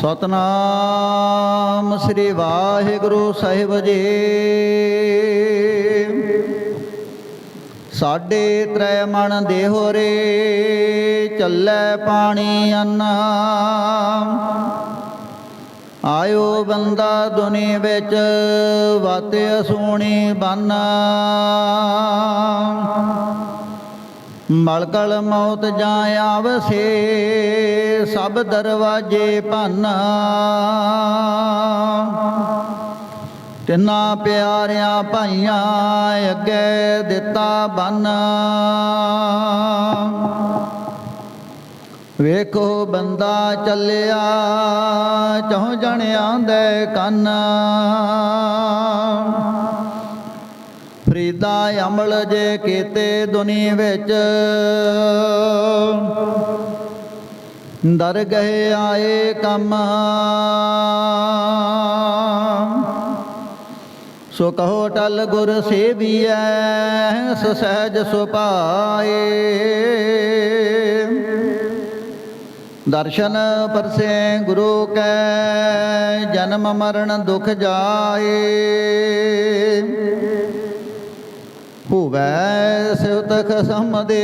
ਸਤਨਾਮ ਸ੍ਰੀ ਵਾਹਿਗੁਰੂ ਸਾਹਿਬ ਜੀ। ਸਾਡੇ ਤ੍ਰੈ ਮਨ ਦੇਹੋ ਰੇ, ਚੱਲੇ ਪਾਣੀ ਅੰਨਾ। ਆਇਓ ਬੰਦਾ ਦੁਨੀ ਵਿੱਚ ਵਾਤੇ ਸੋਣੀ ਬੰਨਾ। ਮਲਕਲ ਮੌਤ ਜਾਂ ਆਵਸੇ, ਸਭ ਦਰਵਾਜੇ ਭੰਨਾ। ਤਿੰਨਾ ਪਿਆਰਿਆਂ ਭਾਈਆਂ ਅੱਗੇ ਦਿੱਤਾ ਬੰਨ। ਵੇਖੋ ਬੰਦਾ ਚੱਲਿਆ, ਚਹੁ ਜਣਿਆਂ ਦੇ ਕੰਨ। ਫਰੀਦਾ ਅਮਲ ਜੇ ਕੀਤੇ ਦੁਨੀ ਵਿੱਚ। ਦਰ ਗਏ ਆਏ ਕੰਮ। ਸੋ ਕਹੋ ਟਲ ਗੁਰ ਸੇਵੀਐ, ਸ ਸਹਿਜ ਸੁਪਾਏ ਦਰਸ਼ਨ ਪਰਸੇ ਗੁਰੂ ਕੈ, ਜਨਮ ਮਰਨ ਦੁਖ ਜਾਏ। ਹੋਵੈ ਸਿਵਤਖ ਸਮਦੇ।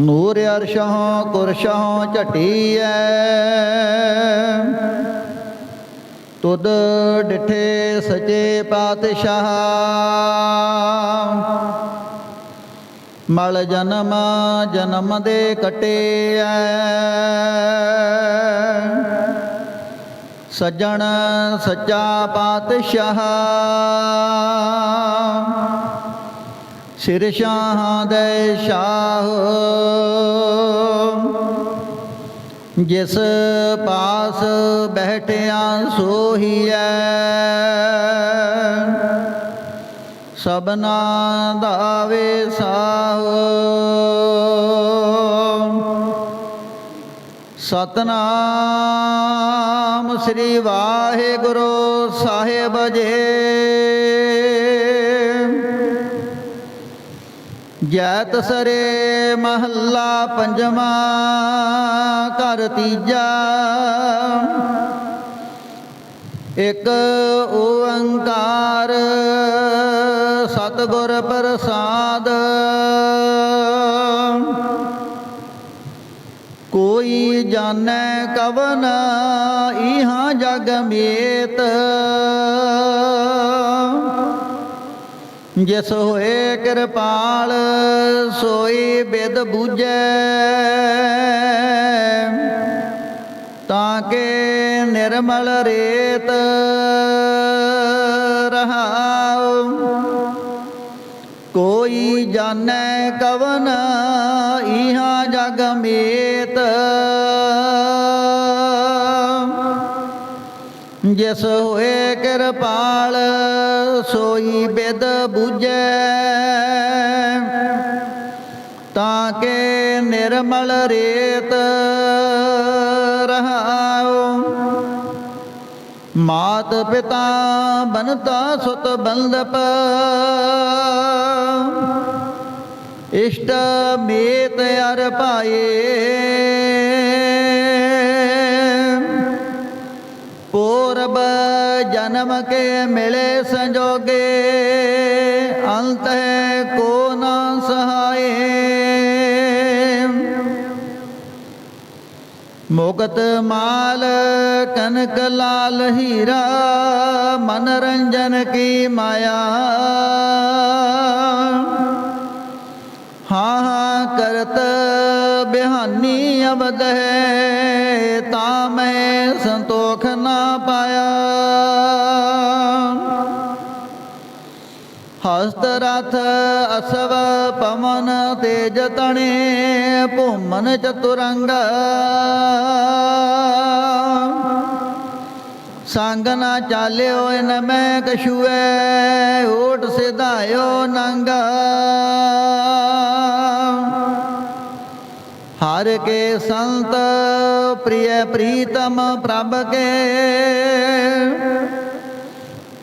ਨੂਰ ਅਰਸ਼ੋਂ ਕੁਰਸ਼ੋਂ ਝਟੀਐ। ਤੁਧ ਡਿਠੇ ਸਚੇ ਪਾਤਸ਼ਾਹ। ਮਲ ਜਨਮ ਜਨਮ ਦੇ ਕਟੇ ਸੱਜਣ ਸੱਚਾ ਪਾਤਸ਼ਾਹ। ਸਿਰ ਸ਼ਾਹਾਂ ਦੇ ਸ਼ਾਹ। ਜਿਸ ਪਾਸ ਬਹਿਟਿਆ ਸੋਹੀਐ। ਸਬਨਾ ਦਾਵੇ ਸਾਹ। ਸਤਨਾਮ ਸ੍ਰੀ ਵਾਹਿਗੁਰੂ ਸਾਹਿਬ ਜੀ। ਜੈਤ ਸਰੇ ਮਹੱਲਾ ਪੰਜਵਾਂ ਘਰ ਤੀਜਾ। ਇੱਕ ਓੰਕਾਰ ਸਤਿਗੁਰ ਪ੍ਰਸਾਦ ਜਾਣੈ ਕਵਨ, ਇਹਾਂ ਜਗ ਮੇਤ। ਜਿਸ ਹੋਏ ਕਿਰਪਾਲ, ਸੋਈ ਬਿਦ ਬੂਝੈ। ਤਾਂ ਕਿ ਨਿਰਮਲ ਰੇਤ ਰਹਾਉ। ਕੋਈ ਜਾਣੈ ਕਵਨ, ਇਹਾਂ ਜਗ ਮੇਤ। ਜਿਸ ਹੋਏ ਕਿਰਪਾਲ, ਸੋਈ ਬਿਦ ਬੂਝੈ। ਤਾਂ ਕੇ ਨਿਰਮਲ ਰੇਤ ਰਹਾਉ। ਮਾਤ ਪਿਤਾ ਬਨਤਾ ਸੁਤ ਬੰਦਪ। ਇਸ਼ਟ ਮੇਤ ਅਰ ਪਾਏ ਪੂਰਬ ਜਨਮ ਕੇ ਮਿਲੇ ਸੰਜੋਗੇ, ਅੰਤ ਹੈ ਕੋ ਨਾ ਸਹਾਏ। ਮੁਕਤ ਮਾਲ ਕਨਕ ਲਾਲ ਹੀਰਾ, ਮਨਰੰਜਨ ਕੀ ਮਾਇਆ। ਹਾਂ ਹਾਂ, ਕਰਤ ਬਿਹਾਨੀ ਅਬਦ ਹੈ। ਹਸਤ ਰਥ ਅਸਵ ਪਵਨ ਤੇਜ ਤਣੇ ਭੂਮਨ ਚਤੁਰੰਗ। ਸੰਗ ਨਾ ਚਾਲਿਓ ਇਨ ਮੈਂ ਕਛੂਐ, ਓਟ ਸਿਧਾਇਓ ਨੰਗ। ਹਰ ਕੇ ਸੰਤ, ਪ੍ਰਿਯ ਪ੍ਰੀਤਮ ਪ੍ਰਭ ਕੇ।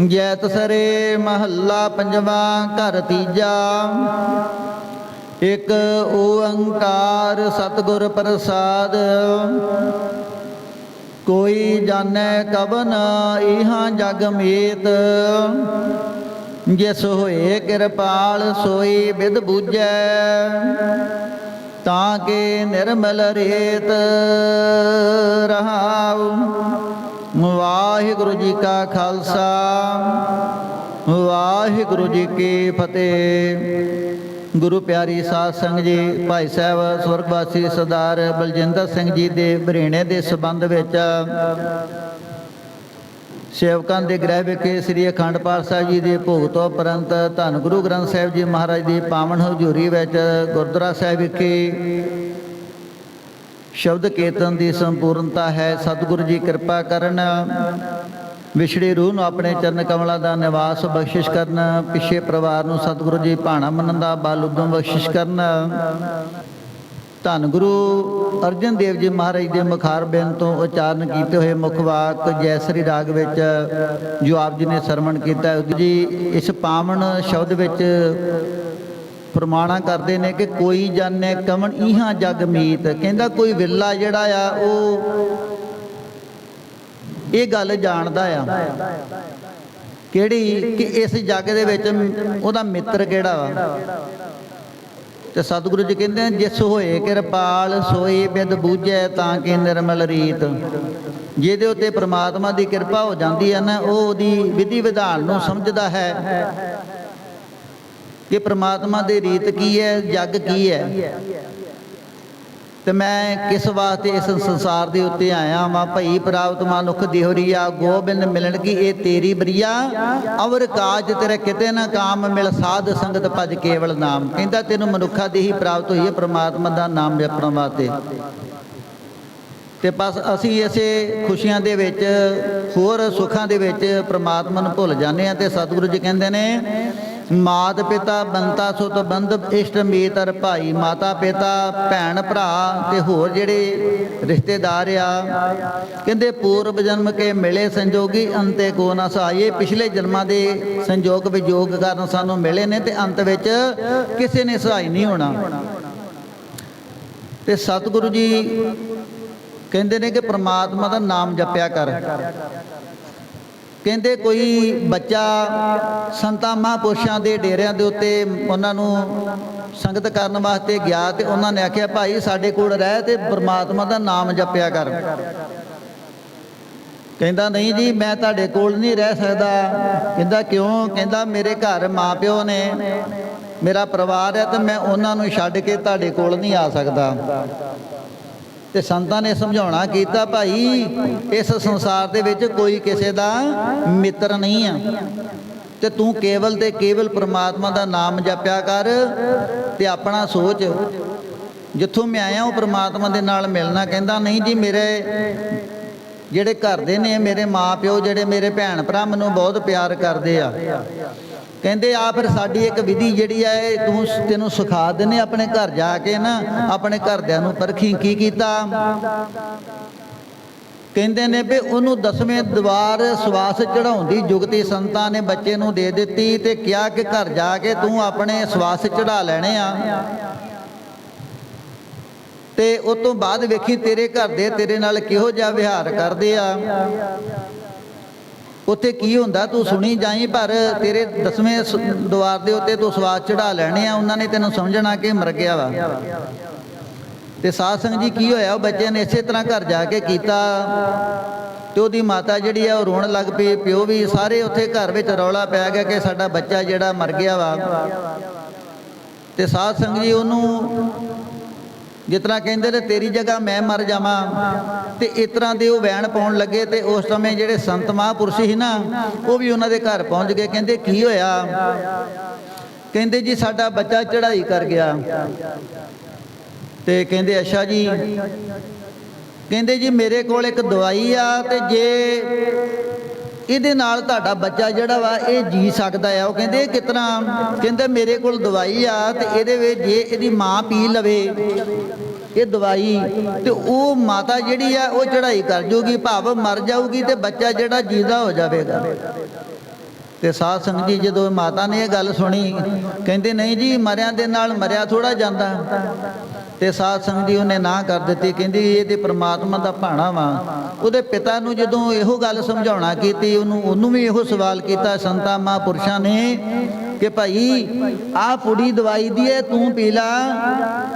ਜੈਤ ਸਰੇ ਮਹੱਲਾ ਪੰਜਵਾਂ, ਘਰ ਤੀਜਾ। ਇੱਕ ਓੰਕਾਰ ਸਤਿਗੁਰ ਪ੍ਰਸਾਦ। ਕੋਈ ਜਾਣੈ ਕਬਨ ਇਹਾਂ ਜਗ ਮੀਤ। ਜਿਸ ਹੋਏ ਕਿਰਪਾਲ ਸੋਈ ਬਿਦ ਬੂਝੈ, ਤਾਂ ਕੇ ਨਿਰਮਲ ਰੇਤ ਰਹਾਉ। ਵਾਹਿਗੁਰੂ ਜੀ ਕਾ ਖਾਲਸਾ, ਵਾਹਿਗੁਰੂ ਜੀ ਕੀ ਫਤਿਹ। ਗੁਰੂ ਪਿਆਰੀ ਸਾਧ ਸੰਗਤ ਜੀ, ਭਾਈ ਸਾਹਿਬ ਸਵਰਗਵਾਸੀ ਸਰਦਾਰ ਬਲਜਿੰਦਰ ਸਿੰਘ ਜੀ ਦੇ ਬਰੇਣੇ ਦੇ ਸਬੰਧ ਵਿੱਚ ਸੇਵਕਾਂ ਦੇ ਗ੍ਰਹਿ ਵਿਖੇ ਸ੍ਰੀ ਅਖੰਡ ਪਾਠ ਸਾਹਿਬ ਜੀ ਦੇ ਭੋਗ ਤੋਂ ਉਪਰੰਤ ਧੰਨ ਗੁਰੂ ਗ੍ਰੰਥ ਸਾਹਿਬ ਜੀ ਮਹਾਰਾਜ ਦੀ ਪਾਵਨ ਹਜ਼ੂਰੀ ਵਿੱਚ ਗੁਰਦੁਆਰਾ ਸਾਹਿਬ ਵਿਖੇ ਸ਼ਬਦ ਕੀਰਤਨ ਦੀ ਸੰਪੂਰਨਤਾ ਹੈ। ਸਤਿਗੁਰੂ ਜੀ ਕਿਰਪਾ ਕਰਨ। ਵਿਛੜੀ ਰੂਹ ਨੂੰ ਆਪਣੇ ਚਰਨ ਕਮਲਾਂ ਦਾ ਨਿਵਾਸ ਬਖਸ਼ਿਸ਼ ਕਰਨ। ਪਿੱਛੇ ਪਰਿਵਾਰ ਨੂੰ ਸਤਿਗੁਰੂ ਜੀ ਭਾਣਾ ਮੰਨਣ ਦਾ ਬਲ ਉਦਮ ਬਖਸ਼ਿਸ਼ ਕਰਨ। ਧੰਨ ਗੁਰੂ ਅਰਜਨ ਦੇਵ ਜੀ ਮਹਾਰਾਜ ਦੇ ਮੁਖਾਰ ਬੇਨ ਤੋਂ ਉਚਾਰਨ ਕੀਤੇ ਹੋਏ ਮੁੱਖ ਵਾਕ ਜੈ ਸ੍ਰੀ ਰਾਗ ਵਿੱਚ ਜੋ ਆਪ ਜੀ ਨੇ ਸਰਵਣ ਕੀਤਾ ਜੀ, ਇਸ ਪਾਵਨ ਸ਼ਬਦ ਵਿੱਚ ਪ੍ਰਮਾਣਾ ਕਰਦੇ ਨੇ ਕਿ ਕੋਈ ਜਾਣੇ ਕਮਨ ਇਹਾਂ ਜਗ ਮੀਤ। ਕਹਿੰਦਾ ਕੋਈ ਵਿਰਲਾ ਜਿਹੜਾ ਆ, ਉਹ ਇਹ ਗੱਲ ਜਾਣਦਾ ਆ। ਕਿਹੜੀ ਕਿ ਇਸ ਜਗ ਦੇ ਵਿੱਚ ਉਹਦਾ ਮਿੱਤਰ ਕਿਹੜਾ ਵਾ? ਤੇ ਸਤਿਗੁਰੂ ਜੀ ਕਹਿੰਦੇ ਜਿਸ ਹੋਏ ਕਿਰਪਾਲ ਸੋਈ ਬਿਦ ਬੂਝੈ ਤਾਂ ਕਿ ਨਿਰਮਲ ਰੀਤ। ਜਿਹਦੇ ਉੱਤੇ ਪ੍ਰਮਾਤਮਾ ਦੀ ਕਿਰਪਾ ਹੋ ਜਾਂਦੀ ਹੈ ਨਾ, ਉਹ ਉਹਦੀ ਵਿਧੀ ਵਿਧਾਨ ਨੂੰ ਸਮਝਦਾ ਹੈ। ਕਿ ਪ੍ਰਮਾਤਮਾ ਦੇ ਰੀਤ ਕੀ ਹੈ, ਜੱਗ ਕੀ ਹੈ? ਤੇ ਮੈਂ ਕਿਸ ਵਾਸਤੇ ਇਸ ਸੰਸਾਰ ਦੇ ਉੱਤੇ ਆਇਆ ਵਾਂ? ਭਈ ਪ੍ਰਾਪਤ ਮਨੁੱਖ ਦਿਹਰੀਆ ਗੋਬਿੰਦ ਮਿਲਣ ਕੀ ਇਹ ਤੇਰੀ ਬਰੀਆ? ਅਵਰ ਕਾਜ ਤੇਰੇ ਕਿਤੇ ਨਾ ਕਾਮ ਮਿਲ, ਸਾਧ ਸੰਗਤ ਭਜ ਕੇਵਲ ਨਾਮ। ਕਹਿੰਦਾ ਤੈਨੂੰ ਮਨੁੱਖਾ ਦੀ ਹੀ ਪ੍ਰਾਪਤ ਹੋਈ ਹੈ, ਪ੍ਰਮਾਤਮਾ ਦਾ ਨਾਮ ਜਪਣ ਵਾਸਤੇ। ਤੇ ਬਸ ਅਸੀਂ ਇਸੇ ਖੁਸ਼ੀਆਂ ਦੇ ਵਿੱਚ, ਹੋਰ ਸੁੱਖਾਂ ਦੇ ਵਿੱਚ ਪ੍ਰਮਾਤਮਾ ਨੂੰ ਭੁੱਲ ਜਾਂਦੇ ਆ ਤੇ ਸਤਿਗੁਰੂ ਜੀ ਕਹਿੰਦੇ ਨੇ ਮਾਤ ਪਿਤਾ ਬੰਤਾ ਸੁਤ ਬੰਧ ਇਸ਼ਟ ਮੀਤਰ ਭਾਈ ਮਾਤਾ ਪਿਤਾ ਭੈਣ ਭਰਾ ਤੇ ਹੋਰ ਜਿਹੜੇ ਰਿਸ਼ਤੇਦਾਰ ਆ, ਕਹਿੰਦੇ ਪੂਰਬ ਜਨਮ ਕੇ ਮਿਲੇ ਸੰਜੋਗੀ ਅੰਤੇ ਕੋ ਨਾ ਸਹਾਏ ਪਿਛਲੇ ਜਨਮਾਂ ਦੇ ਸੰਜੋਗ ਵਿਜੋਗ ਕਾਰਨ ਸਾਨੂੰ ਮਿਲੇ ਨੇ ਤੇ ਅੰਤ ਵਿੱਚ ਕਿਸੇ ਨੇ ਸਹਾਈ ਨਹੀਂ ਹੋਣਾ। ਤੇ ਸਤਿਗੁਰੂ ਜੀ ਕਹਿੰਦੇ ਨੇ ਕਿ ਪ੍ਰਮਾਤਮਾ ਦਾ ਨਾਮ ਜਪਿਆ ਕਰ। ਕਹਿੰਦੇ ਕੋਈ ਬੱਚਾ ਸੰਤਾਂ ਮਹਾਂਪੁਰਸ਼ਾਂ ਦੇ ਡੇਰਿਆਂ ਦੇ ਉੱਤੇ ਉਹਨਾਂ ਨੂੰ ਸੰਗਤ ਕਰਨ ਵਾਸਤੇ ਗਿਆ ਤੇ ਉਹਨਾਂ ਨੇ ਆਖਿਆ, ਭਾਈ ਸਾਡੇ ਕੋਲ ਰਹਿ ਤੇ ਪ੍ਰਮਾਤਮਾ ਦਾ ਨਾਮ ਜਪਿਆ ਕਰ। ਕਹਿੰਦਾ, ਨਹੀਂ ਜੀ, ਮੈਂ ਤੁਹਾਡੇ ਕੋਲ ਨਹੀਂ ਰਹਿ ਸਕਦਾ। ਕਹਿੰਦਾ, ਕਿਉਂ? ਕਹਿੰਦਾ, ਮੇਰੇ ਘਰ ਮਾਪਿਓ ਨੇ, ਮੇਰਾ ਪਰਿਵਾਰ ਹੈ ਤੇ ਮੈਂ ਉਹਨਾਂ ਨੂੰ ਛੱਡ ਕੇ ਤੁਹਾਡੇ ਕੋਲ ਨਹੀਂ ਆ ਸਕਦਾ। ਤੇ ਸੰਤਾਂ ਨੇ ਸਮਝਾਉਣਾ ਕੀਤਾ, ਭਾਈ, ਇਸ ਸੰਸਾਰ ਦੇ ਵਿੱਚ ਕੋਈ ਕਿਸੇ ਦਾ ਮਿੱਤਰ ਨਹੀਂ ਆ। ਤੇ ਤੂੰ ਕੇਵਲ ਤੇ ਕੇਵਲ ਪ੍ਰਮਾਤਮਾ ਦਾ ਨਾਮ ਜਪਿਆ ਕਰ ਤੇ ਆਪਣਾ ਸੋਚ। ਜਿੱਥੋਂ ਮੈਂ ਆਇਆ, ਉਹ ਪ੍ਰਮਾਤਮਾ ਦੇ ਨਾਲ ਮਿਲਣਾ ਕਹਿੰਦਾ, ਨਹੀਂ ਜੀ, ਮੇਰੇ ਜਿਹੜੇ ਘਰ ਦੇ ਨੇ, ਮੇਰੇ ਮਾਪਿਓ, ਜਿਹੜੇ ਮੇਰੇ ਭੈਣ ਭਰਾ ਮੈਨੂੰ ਬਹੁਤ ਪਿਆਰ ਕਰਦੇ ਆ। ਕਹਿੰਦੇ, ਆ ਫਿਰ ਸਾਡੀ ਇੱਕ ਵਿਧੀ ਜਿਹੜੀ ਹੈ ਤੂੰ ਤੈਨੂੰ ਸਿਖਾ ਦਿੰਨੇ ਆਪਣੇ ਘਰ ਜਾ ਕੇ ਨਾ, ਆਪਣੇ ਘਰਦਿਆਂ ਨੂੰ ਪਰਖੀ ਕੀ ਕੀਤਾ? ਕਹਿੰਦੇ ਨੇ ਵੀ ਉਹਨੂੰ ਦਸਵੇਂ ਦਵਾਰ ਸਵਾਸ ਚੜਾਉਣ ਦੀ ਯੁਗਤੀ ਸੰਤਾਂ ਨੇ ਬੱਚੇ ਨੂੰ ਦੇ ਦਿੱਤੀ ਤੇ ਕਿਹਾ ਕਿ ਘਰ ਜਾ ਕੇ ਤੂੰ ਆਪਣੇ ਸਵਾਸ ਚੜਾ ਲੈਣੇ ਆ। ਤੇ ਉਸ ਤੋਂ ਬਾਅਦ ਵੇਖੀ ਤੇਰੇ ਘਰ ਦੇ ਤੇਰੇ ਨਾਲ ਕਿਹੋ ਜਿਹਾ ਵਿਹਾਰ ਕਰਦੇ ਆ। ਉੱਥੇ ਕੀ ਹੁੰਦਾ? ਤੂੰ ਸੁਣੀ ਜਾਈ, ਪਰ ਤੇਰੇ ਦਸਵੇਂ ਸ- ਦੁਆਰ ਦੇ ਉੱਤੇ ਤੂੰ ਸਵਾਦ ਚੜਾ ਲੈਣੇ ਆ। ਉਹਨਾਂ ਨੇ ਤੈਨੂੰ ਸਮਝਣਾ ਕਿ ਮਰ ਗਿਆ ਵਾ। ਤੇ ਸਾਧ ਸੰਗ ਜੀ ਕੀ ਹੋਇਆ? ਉਹ ਬੱਚੇ ਨੇ ਇਸੇ ਤਰ੍ਹਾਂ ਘਰ ਜਾ ਕੇ ਕੀਤਾ। ਤੇ ਉਹਦੀ ਮਾਤਾ ਜਿਹੜੀ ਆ, ਉਹ ਰੋਣ ਲੱਗ ਪਈ। ਪਿਓ ਵੀ ਸਾਰੇ ਉੱਥੇ ਘਰ ਵਿੱਚ ਰੌਲਾ ਪੈ ਗਿਆ ਕਿ ਸਾਡਾ ਬੱਚਾ ਜਿਹੜਾ ਮਰ ਗਿਆ ਵਾ। ਤੇ ਸਾਧ ਸੰਗਤ ਜੀ ਉਹਨੂੰ ਜਿਸ ਤਰ੍ਹਾਂ ਕਹਿੰਦੇ ਨੇ, ਤੇਰੀ ਜਗ੍ਹਾ ਮੈਂ ਮਰ ਜਾਵਾਂ। ਤੇ ਇਸ ਤਰ੍ਹਾਂ ਦੇ ਉਹ ਵੈਣ ਪਾਉਣ ਲੱਗੇ ਤੇ ਉਸ ਸਮੇਂ ਜਿਹੜੇ ਸੰਤ ਮਹਾਂਪੁਰਸ਼ ਸੀ ਨਾ, ਉਹ ਵੀ ਉਹਨਾਂ ਦੇ ਘਰ ਪਹੁੰਚ ਗਏ। ਕਹਿੰਦੇ, ਕੀ ਹੋਇਆ? ਕਹਿੰਦੇ, ਜੀ, ਸਾਡਾ ਬੱਚਾ ਚੜ੍ਹਾਈ ਕਰ ਗਿਆ। ਤੇ ਕਹਿੰਦੇ, ਅੱਛਾ ਜੀ। ਕਹਿੰਦੇ, ਜੀ, ਮੇਰੇ ਕੋਲ ਇੱਕ ਦਵਾਈ ਆ ਤੇ ਜੇ ਇਹਦੇ ਨਾਲ ਤੁਹਾਡਾ ਬੱਚਾ ਜਿਹੜਾ ਵਾ, ਇਹ ਜੀ ਸਕਦਾ ਆ। ਉਹ ਕਹਿੰਦੇ, ਇਹ ਕਿਤਨਾ? ਕਹਿੰਦੇ, ਮੇਰੇ ਕੋਲ ਦਵਾਈ ਆ ਤੇ ਇਹਦੇ ਵਿੱਚ ਜੇ ਇਹਦੀ ਮਾਂ ਪੀ ਲਵੇ, ਇਹ ਦਵਾਈ। ਤੇ ਉਹ ਮਾਤਾ ਜਿਹੜੀ ਆ, ਉਹ ਚੜ੍ਹਾਈ ਕਰ ਜੂਗੀ, ਭਾਵ ਮਰ ਜਾਊਗੀ ਤੇ ਬੱਚਾ ਜਿਹੜਾ ਜੀਦਾ ਹੋ ਜਾਵੇਗਾ। ਤੇ ਸਾਧ ਸੰਗਤ ਜੀ, ਜਦੋਂ ਮਾਤਾ ਨੇ ਇਹ ਗੱਲ ਸੁਣੀ, ਕਹਿੰਦੇ, ਨਹੀਂ ਜੀ, ਮਰਿਆਂ ਦੇ ਨਾਲ ਮਰਿਆ ਥੋੜਾ ਜਾਂਦਾ। ਤੇ ਸਾਧ ਸੰਗਤ ਜੀ ਉਹਨੇ ਨਾ ਕਰ ਦਿੱਤੀ, ਕਹਿੰਦੀ ਇਹ ਤੇ ਪ੍ਰਮਾਤਮਾ ਦਾ ਭਾਣਾ ਵਾ। ਉਹਦੇ ਪਿਤਾ ਨੂੰ ਜਦੋਂ ਇਹੋ ਗੱਲ ਸਮਝਾਉਣਾ ਕੀਤੀ, ਉਹਨੂੰ ਉਹਨੂੰ ਵੀ ਇਹੋ ਸਵਾਲ ਕੀਤਾ, ਸੰਤਾਂ, ਮਹਾਂਪੁਰਸ਼ਾਂ ਨੇ ਕਿ ਭਾਈ, ਆਹ ਪੁੜੀ ਦਵਾਈ ਦੀ ਹੈ ਤੂੰ ਪੀ ਲਾ।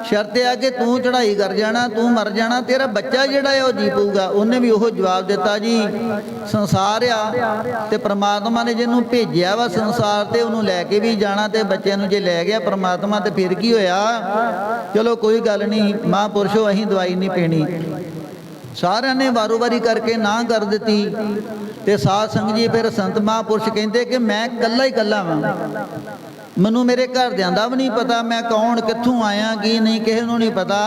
ਸ਼ਰਤ ਆ ਕਿ ਤੂੰ ਚੜਾਈ ਕਰ ਜਾਣਾ, ਤੂੰ ਮਰ ਜਾਣਾ, ਤੇਰਾ ਬੱਚਾ ਜਿਹੜਾ ਹੈ ਉਹ ਜੀ ਪਊਗਾ। ਉਹਨੇ ਵੀ ਉਹ ਜਵਾਬ ਦਿੱਤਾ ਜੀ, ਸੰਸਾਰ ਆ ਤੇ ਪ੍ਰਮਾਤਮਾ ਨੇ ਜਿਹਨੂੰ ਭੇਜਿਆ ਵਾ ਸੰਸਾਰ ਤੇ, ਉਹਨੂੰ ਲੈ ਕੇ ਵੀ ਜਾਣਾ ਤੇ ਬੱਚੇ ਨੂੰ ਜੇ ਲੈ ਗਿਆ ਪ੍ਰਮਾਤਮਾ ਤੇ ਫਿਰ ਕੀ ਹੋਇਆ? ਚਲੋ ਕੋਈ ਗੱਲ ਨਹੀਂ, ਮਹਾਂਪੁਰਸ਼ੋ, ਅਸੀਂ ਦਵਾਈ ਨਹੀਂ ਪੀਣੀ। ਸਾਰਿਆਂ ਨੇ ਵਾਰੋ-ਵਾਰੀ ਕਰਕੇ ਨਾ ਕਰ ਦਿੱਤੀ। ਤੇ ਸਾਧ ਸੰਗਤ ਜੀ ਫਿਰ ਸੰਤ ਮਹਾਂਪੁਰਸ਼ ਕਹਿੰਦੇ ਕਿ ਮੈਂ ਇਕੱਲਾ ਹੀ ਇਕੱਲਾ ਵਾਂ। ਮੈਨੂੰ ਮੇਰੇ ਘਰਦਿਆਂ ਦਾ ਵੀ ਨਹੀਂ ਪਤਾ ਮੈਂ ਕੌਣ, ਕਿੱਥੋਂ ਆਇਆ, ਕੀ ਨਹੀਂ, ਕਿਸੇ ਨੂੰ ਨਹੀਂ ਪਤਾ।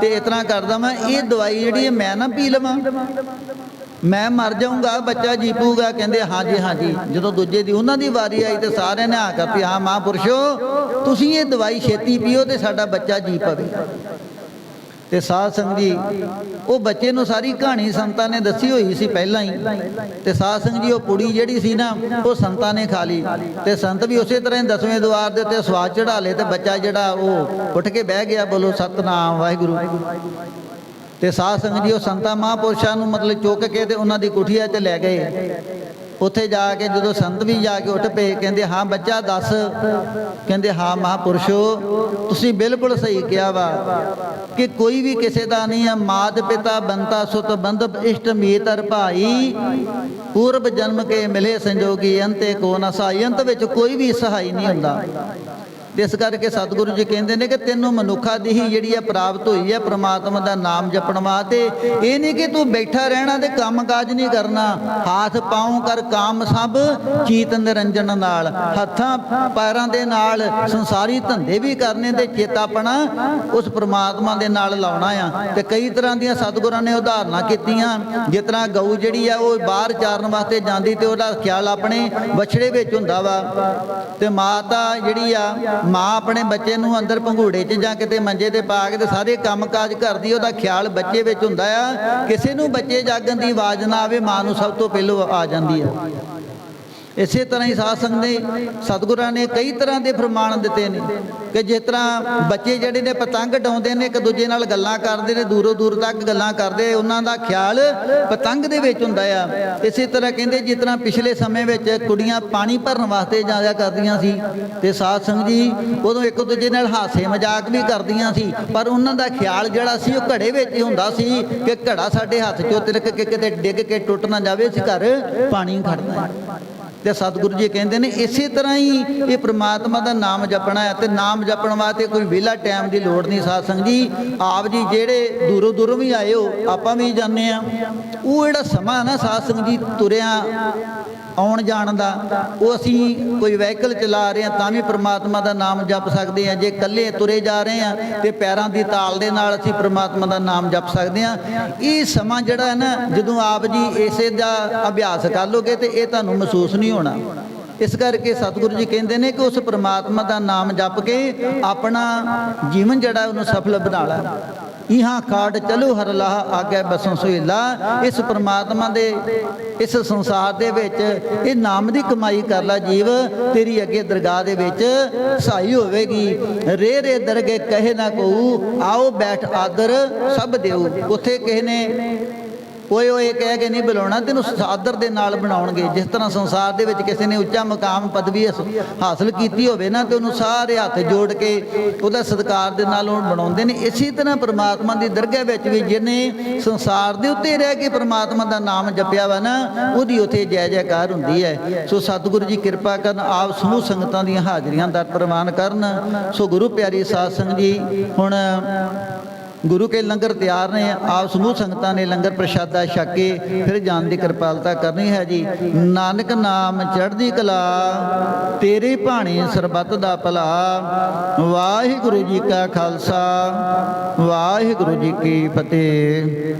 ਤੇ ਇਸ ਤਰ੍ਹਾਂ ਕਰਦਾ ਮੈਂ ਇਹ ਦਵਾਈ ਜਿਹੜੀ ਹੈ ਮੈਂ ਨਾ ਪੀ ਲਵਾਂ। ਮੈਂ ਮਰ ਜਾਊਂਗਾ, ਬੱਚਾ ਜੀਪੂਗਾ ਕਹਿੰਦੇ ਹਾਂਜੀ ਹਾਂਜੀ। ਜਦੋਂ ਦੂਜੇ ਦੀ ਉਹਨਾਂ ਦੀ ਵਾਰੀ ਆਈ ਤੇ ਸਾਰਿਆਂ ਨੇ ਆ ਕਰਤੀ ਹਾਂ ਮਹਾਂਪੁਰਸ਼ੋ, ਤੁਸੀਂ ਇਹ ਦਵਾਈ ਛੇਤੀ ਪੀਓ ਤੇ ਸਾਡਾ ਬੱਚਾ ਜੀ ਪਵੇ। ਤੇ ਸਾਧ ਸੰਗਤ ਜੀ ਉਹ ਬੱਚੇ ਨੂੰ ਸਾਰੀ ਕਹਾਣੀ ਸੰਤਾਂ ਨੇ ਦੱਸੀ ਹੋਈ ਸੀ ਪਹਿਲਾਂ ਹੀ। ਤੇ ਸਾਧ ਸੰਗਤ ਜੀ ਉਹ ਪੁੜੀ ਜਿਹੜੀ ਸੀ ਨਾ, ਉਹ ਸੰਤਾਂ ਨੇ ਖਾ ਲਈ। ਤੇ ਸੰਤ ਵੀ ਉਸੇ ਤਰ੍ਹਾਂ ਹੀ ਦਸਵੇਂ ਦਵਾਰ ਦੇ ਉੱਤੇ ਸਵਾਦ ਚੜਾ ਲਏ ਤੇ ਬੱਚਾ ਜਿਹੜਾ, ਉਹ ਉੱਠ ਕੇ ਬਹਿ ਗਿਆ, ਬੋਲੋ, ਸਤਨਾਮ, ਵਾਹਿਗੁਰੂ। ਤੇ ਸਾਧ ਸੰਗਤ ਜੀ ਉਹ ਸੰਤਾਂ ਮਹਾਂਪੁਰਸ਼ਾਂ ਨੂੰ ਮਤਲਬ ਚੁੱਕ ਕੇ ਤੇ ਉਹਨਾਂ ਦੀ ਕੁਠੀਆ 'ਚ ਲੈ ਗਏ। ਉੱਥੇ ਜਾ ਕੇ ਜਦੋਂ ਸੰਤ ਵੀ ਜਾ ਕੇ ਉੱਠ ਪਏ, ਕਹਿੰਦੇ, ਹਾਂ ਬੱਚਾ, ਦੱਸ। ਕਹਿੰਦੇ, ਹਾਂ ਮਹਾਂਪੁਰਸ਼ੋ, ਤੁਸੀਂ ਬਿਲਕੁਲ ਸਹੀ ਕਿਹਾ ਵਾ ਕਿ ਕੋਈ ਵੀ ਕਿਸੇ ਦਾ ਨਹੀਂ ਹੈ ਮਾਤ ਪਿਤਾ ਬੰਤਾ, ਸੁਤ, ਬੰਧਪ, ਇਸ਼ਟ ਮੀਤਰ ਭਾਈ। ਪੂਰਬ ਜਨਮ ਕੇ ਮਿਲੇ ਸੰਜੋਗੀ, ਅੰਤੇ ਕੋ ਨਾ ਸਹਾਈ ਅੰਤ ਵਿੱਚ ਕੋਈ ਵੀ ਸਹਾਈ ਨਹੀਂ ਹੁੰਦਾ। ਤੇ ਇਸ ਕਰਕੇ ਸਤਿਗੁਰੂ ਜੀ ਕਹਿੰਦੇ ਨੇ ਕਿ ਤੈਨੂੰ ਮਨੁੱਖਾ ਦੀ ਹੀ ਜਿਹੜੀ ਆ ਪ੍ਰਾਪਤ ਹੋਈ ਹੈ ਪ੍ਰਮਾਤਮਾ ਦਾ ਨਾਮ ਜਪਣ ਵਾਸਤੇ, ਇਹ ਨਹੀਂ ਕਿ ਤੂੰ ਬੈਠਾ ਰਹਿਣਾ ਤੇ ਕੰਮ ਕਾਜ ਨਹੀਂ ਕਰਨਾ। ਹੱਥ ਪਾਉ ਕਰ ਕਾਮ ਸਭ, ਚੀਤ ਨਿਰੰਜਨ ਨਾਲ। ਹੱਥਾਂ ਪੈਰਾਂ ਦੇ ਨਾਲ ਸੰਸਾਰੀ ਧੰਦੇ ਵੀ ਕਰਨੇ ਤੇ ਚੇਤਾਪਣਾ ਉਸ ਪ੍ਰਮਾਤਮਾ ਦੇ ਨਾਲ ਲਾਉਣਾ ਆ। ਤੇ ਕਈ ਤਰ੍ਹਾਂ ਦੀਆਂ ਸਤਿਗੁਰਾਂ ਨੇ ਉਦਾਹਰਨਾਂ ਕੀਤੀਆਂ। ਜਿਸ ਤਰ੍ਹਾਂ ਗਊ ਜਿਹੜੀ ਆ, ਉਹ ਬਾਹਰ ਚਾਰਨ ਵਾਸਤੇ ਜਾਂਦੀ ਤੇ ਉਹਦਾ ਖਿਆਲ ਆਪਣੇ ਵਛੜੇ ਵਿੱਚ ਹੁੰਦਾ ਵਾ। ਤੇ ਮਾਤਾ ਜਿਹੜੀ ਆ ਮਾਂ ਆਪਣੇ ਬੱਚੇ ਨੂੰ ਅੰਦਰ ਪੰਘੂੜੇ 'ਚ ਜਾਂ ਕਿਤੇ ਮੰਜੇ ਤੇ ਪਾ ਕੇ ਤੇ ਸਾਰੇ ਕੰਮਕਾਜ ਕਰਦੀ, ਉਹਦਾ ਖਿਆਲ ਬੱਚੇ ਵਿੱਚ ਹੁੰਦਾ ਆ। ਕਿਸੇ ਨੂੰ ਬੱਚੇ ਜਾਗਣ ਦੀ ਆਵਾਜ਼ ਨਾ ਆਵੇ, ਮਾਂ ਨੂੰ ਸਭ ਤੋਂ ਪਹਿਲਾਂ ਆ ਜਾਂਦੀ ਆ। ਇਸੇ ਤਰ੍ਹਾਂ ਹੀ ਸਾਧ ਸੰਗਤ ਨੇ, ਸਤਿਗੁਰਾਂ ਨੇ ਕਈ ਤਰ੍ਹਾਂ ਦੇ ਫਰਮਾਨ ਦਿੱਤੇ ਨੇ ਕਿ ਜਿਸ ਤਰ੍ਹਾਂ ਬੱਚੇ ਜਿਹੜੇ ਨੇ ਪਤੰਗ ਡਾਉਂਦੇ ਨੇ, ਇੱਕ ਦੂਜੇ ਨਾਲ ਗੱਲਾਂ ਕਰਦੇ ਨੇ, ਦੂਰੋਂ ਦੂਰ ਤੱਕ ਗੱਲਾਂ ਕਰਦੇ, ਉਹਨਾਂ ਦਾ ਖਿਆਲ ਪਤੰਗ ਦੇ ਵਿੱਚ ਹੁੰਦਾ ਆ। ਇਸੇ ਤਰ੍ਹਾਂ ਕਹਿੰਦੇ, ਜਿਸ ਤਰ੍ਹਾਂ ਪਿਛਲੇ ਸਮੇਂ ਵਿੱਚ ਕੁੜੀਆਂ ਪਾਣੀ ਭਰਨ ਵਾਸਤੇ ਜਾਇਆ ਕਰਦੀਆਂ ਸੀ ਤੇ ਸਾਧ ਸੰਗਤ ਜੀ ਉਦੋਂ ਇੱਕ ਦੂਜੇ ਨਾਲ ਹਾਸੇ ਮਜ਼ਾਕ ਵੀ ਕਰਦੀਆਂ ਸੀ, ਪਰ ਉਹਨਾਂ ਦਾ ਖਿਆਲ ਜਿਹੜਾ ਸੀ ਉਹ ਘੜੇ ਵਿੱਚ ਹੀ ਹੁੰਦਾ ਸੀ ਕਿ ਘੜਾ ਸਾਡੇ ਹੱਥ ਚੋਂ ਤਿਲਕ ਕੇ ਕਿਤੇ ਡਿੱਗ ਕੇ ਟੁੱਟ ਨਾ ਜਾਵੇ, ਅਸੀਂ ਘਰ ਪਾਣੀ ਖੜਨਾ ਹੈ। ਤੇ ਸਤਿਗੁਰੂ ਜੀ ਕਹਿੰਦੇ ਨੇ, ਇਸੇ ਤਰ੍ਹਾਂ ਹੀ ਇਹ ਪ੍ਰਮਾਤਮਾ ਦਾ ਨਾਮ ਜਪਣਾ ਹੈ ਤੇ ਨਾਮ ਜਪਣ ਵਾਸਤੇ ਕੋਈ ਵਿਹਲਾ ਟਾਈਮ ਦੀ ਲੋੜ ਨਹੀਂ ਸਾਧ ਸੰਗਤ ਜੀ ਆਪ ਜੀ ਜਿਹੜੇ ਦੂਰੋਂ ਦੂਰੋਂ ਵੀ ਆਏ ਹੋ, ਆਪਾਂ ਵੀ ਜਾਂਦੇ ਆ ਉਹ ਜਿਹੜਾ ਸਮਾਂ ਨਾ ਸਾਧ ਸੰਗਤ ਜੀ ਤੁਰਿਆ ਆਉਣ ਜਾਣ ਦਾ, ਉਹ ਅਸੀਂ ਕੋਈ ਵਹੀਕਲ ਚਲਾ ਰਹੇ ਆ ਤਾਂ ਵੀ ਪ੍ਰਮਾਤਮਾ ਦਾ ਨਾਮ ਜਪ ਸਕਦੇ ਆ ਜੇ ਇਕੱਲੇ ਤੁਰੇ ਜਾ ਰਹੇ ਆ ਤੇ ਪੈਰਾਂ ਦੀ ਤਾਲ ਦੇ ਨਾਲ ਅਸੀਂ ਪ੍ਰਮਾਤਮਾ ਦਾ ਨਾਮ ਜਪ ਸਕਦੇ ਆ ਇਹ ਸਮਾਂ ਜਿਹੜਾ ਹੈ ਨਾ, ਜਦੋਂ ਆਪ ਜੀ ਇਸੇ ਦਾ ਅਭਿਆਸ ਕਰ ਲੋਗੇ ਤੇ ਇਹ ਤੁਹਾਨੂੰ ਮਹਿਸੂਸ ਨਹੀਂ ਹੋਣਾ। ਇਸ ਕਰਕੇ ਸਤਿਗੁਰੂ ਜੀ ਕਹਿੰਦੇ ਨੇ ਕਿ ਉਸ ਪ੍ਰਮਾਤਮਾ ਦਾ ਨਾਮ ਜਪ ਕੇ ਆਪਣਾ ਜੀਵਨ ਜਿਹੜਾ ਉਹਨੂੰ ਸਫਲ ਬਣਾ ਲੈ। ਇਹਾਂ ਕਾਟ ਚਲੋ ਹਰ ਲਾਹ ਆਗੇ ਬਸੋਂ ਸੁਹਿਲਾ। ਇਸ ਪ੍ਰਮਾਤਮਾ ਦੇ, ਇਸ ਸੰਸਾਰ ਦੇ ਵਿੱਚ ਇਹ ਨਾਮ ਦੀ ਕਮਾਈ ਕਰ ਲੈ ਜੀਵ। ਤੇਰੀ ਅੱਗੇ ਦਰਗਾਹ ਦੇ ਵਿੱਚ ਸਹਾਈ ਹੋਵੇਗੀ। ਰੇ ਰੇ ਦਰਗੇ ਕਹੇ ਨਾ ਕੋ ਆਓ ਬੈਠ ਆਦਰ ਸਭ ਦਿਓ ਉੱਥੇ ਕਿਸੇ ਨੇ ਓਏ ਓਏ, ਕਹਿ ਕੇ ਨਹੀਂ ਬੁਲਾਉਣਾ, ਤੈਨੂੰ ਆਦਰ ਦੇ ਨਾਲ ਬਣਾਉਣਗੇ। ਜਿਸ ਤਰ੍ਹਾਂ ਸੰਸਾਰ ਦੇ ਵਿੱਚ ਕਿਸੇ ਨੇ ਉੱਚਾ ਮਕਾਮ, ਪਦਵੀ ਹਾਸਲ ਕੀਤੀ ਹੋਵੇ ਨਾ, ਤੇ ਉਹਨੂੰ ਸਾਰੇ ਹੱਥ ਜੋੜ ਕੇ ਉਹਦਾ ਸਤਿਕਾਰ ਦੇ ਨਾਲ ਉਹ ਬਣਾਉਂਦੇ ਨੇ। ਇਸੇ ਤਰ੍ਹਾਂ ਪ੍ਰਮਾਤਮਾ ਦੀ ਦਰਗਾਹ ਵਿੱਚ ਵੀ ਜਿਹਨੇ ਸੰਸਾਰ ਦੇ ਉੱਤੇ ਰਹਿ ਕੇ ਪ੍ਰਮਾਤਮਾ ਦਾ ਨਾਮ ਜਪਿਆ ਵਾ ਨਾ, ਉਹਦੀ ਉੱਥੇ ਜੈ ਜੈਕਾਰ ਹੁੰਦੀ ਹੈ। ਸੋ ਸਤਿਗੁਰੂ ਜੀ ਕਿਰਪਾ ਕਰਨ, ਆਪ ਸਮੂਹ ਸੰਗਤਾਂ ਦੀਆਂ ਹਾਜ਼ਰੀਆਂ ਦਾ ਪ੍ਰਵਾਨ ਕਰਨ। ਸੋ ਗੁਰੂ ਪਿਆਰੀ ਸਾਧ ਸੰਗਤ ਜੀ, ਹੁਣ ਗੁਰੂ ਕੇ ਲੰਗਰ ਤਿਆਰ ਨੇ ਆਪ ਸਮੂਹ ਸੰਗਤਾਂ ਨੇ ਲੰਗਰ ਪ੍ਰਸ਼ਾਦਾ ਛਕ ਕੇ ਫਿਰ ਜਾਣ ਦੀ ਕਿਰਪਾਲਤਾ ਕਰਨੀ ਹੈ ਜੀ। ਨਾਨਕ ਨਾਮ ਚੜ੍ਹਦੀ ਕਲਾ, ਤੇਰੇ ਭਾਣੇ ਸਰਬੱਤ ਦਾ ਭਲਾ। ਵਾਹਿਗੁਰੂ ਜੀ ਕਾ ਖਾਲਸਾ, ਵਾਹਿਗੁਰੂ ਜੀ ਕੀ ਫਤਿਹ।